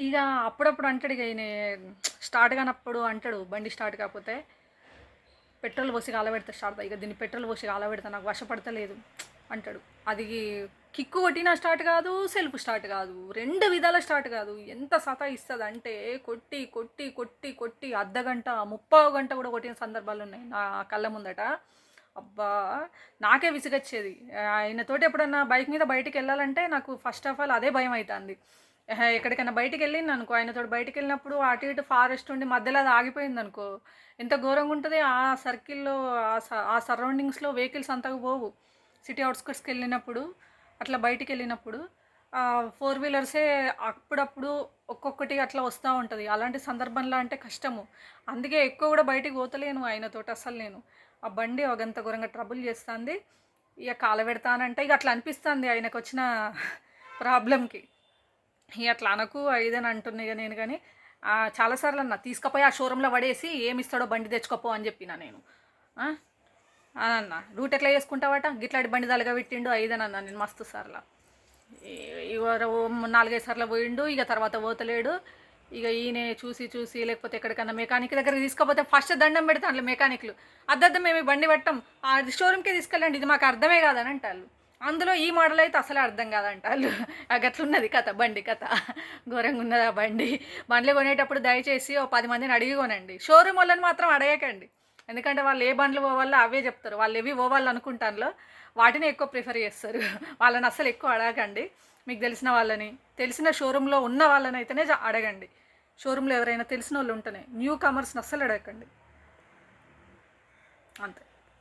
ఇక అప్పుడప్పుడు అంటాడు ఇక ఈయన స్టార్ట్ కానప్పుడు అంటాడు బండి స్టార్ట్ కాకపోతే పెట్రోల్ పోసి కాలబెడితే స్టార్ట్ ఇక దీన్ని పెట్రోల్ పోసి కాలబెడతా నాకు వశపడతలేదు అంటాడు. అది కిక్కు కొట్టినా స్టార్ట్ కాదు సెల్ఫ్ స్టార్ట్ కాదు రెండు విధాల స్టార్ట్ కాదు. ఎంత సతా ఇస్తుంది అంటే కొట్టి కొట్టి కొట్టి కొట్టి అర్ధ గంట ముప్పై గంట కూడా కొట్టిన సందర్భాలు ఉన్నాయి నా కళ్ళ ముందట. అబ్బా! నాకే విసిగొచ్చేది. ఆయనతోటి ఎప్పుడన్నా బైక్ మీద బయటికి వెళ్ళాలంటే నాకు ఫస్ట్ ఆఫ్ ఆల్ అదే భయం అవుతుంది ఎక్కడికైనా బయటికి వెళ్ళింది అనుకో. ఆయనతో బయటికి వెళ్ళినప్పుడు అటు ఇటు ఫారెస్ట్ ఉండి మధ్యలో అది ఆగిపోయింది అనుకో. ఎంత ఘోరంగా ఉంటుంది ఆ సర్కిల్లో ఆ స- ఆ సరౌండింగ్స్లో వెహికల్స్ అంతగా పోవు. సిటీ అవుట్స్కట్స్కి వెళ్ళినప్పుడు అట్లా బయటికి వెళ్ళినప్పుడు ఫోర్ వీలర్సే అప్పుడప్పుడు ఒక్కొక్కటి అట్లా వస్తూ ఉంటుంది. అలాంటి సందర్భంలో అంటే కష్టము. అందుకే ఎక్కువ కూడా బయటికి పోతలేను ఆయనతోటి అసలు నేను. ఆ బండి ఒకంత ఘోరంగా ట్రబుల్ చేస్తుంది. ఇక కాల పెడతానంటే ఇక అట్లా అనిపిస్తుంది ఆయనకు వచ్చిన ప్రాబ్లంకి. అట్లా అనకు ఇదని అంటున్నాయి ఇక నేను కానీ చాలాసార్లు అన్న తీసుకుపోయి ఆ షోరూంలో పడేసి ఏమి ఇస్తాడో బండి తెచ్చుకోపో అని చెప్పిన నేను. అన్న. రూట్ ఎట్లా చేసుకుంటావట? గిట్లాడి బండి తలగా పెట్టిండు ఐదని అన్న నేను మస్తు సార్లా. ఇవరు నాలుగైదు సార్లు పోయిండు ఇక తర్వాత పోతలేడు. ఇక ఈయన చూసి చూసి లేకపోతే ఎక్కడికన్నా మెకానిక్ దగ్గర తీసుకపోతే ఫస్ట్ దండం పెడతాను మెకానిక్లు. అద్దద్దం మేము బండి పెట్టం. ఆ షోరూమ్కే తీసుకెళ్ళండి ఇది మాకు అర్థమే కాదని అంటారు అందులో ఈ మోడల్ అయితే అసలే అర్థం కాదంటారు గట్లున్నది కథ బండి కథ. ఘోరంగా ఉన్నది ఆ బండి. బండ్లు కొనేటప్పుడు దయచేసి ఓ పది మందిని అడిగి కొనండి. షోరూమ్ వాళ్ళని మాత్రం అడగకండి. ఎందుకంటే వాళ్ళు ఏ బండ్లు పోవాలో అవే చెప్తారు. వాళ్ళు ఏవి పోవాలి అనుకుంటాను వాటిని ఎక్కువ ప్రిఫర్ చేస్తారు. వాళ్ళని అసలు ఎక్కువ అడగకండి. మీకు తెలిసిన వాళ్ళని తెలిసిన షోరూంలో ఉన్న వాళ్ళని అయితేనే అడగండి. షోరూంలో ఎవరైనా తెలిసిన వాళ్ళు ఉంటేనే న్యూ కమర్స్ని అస్సలు అడగకండి. అంతే.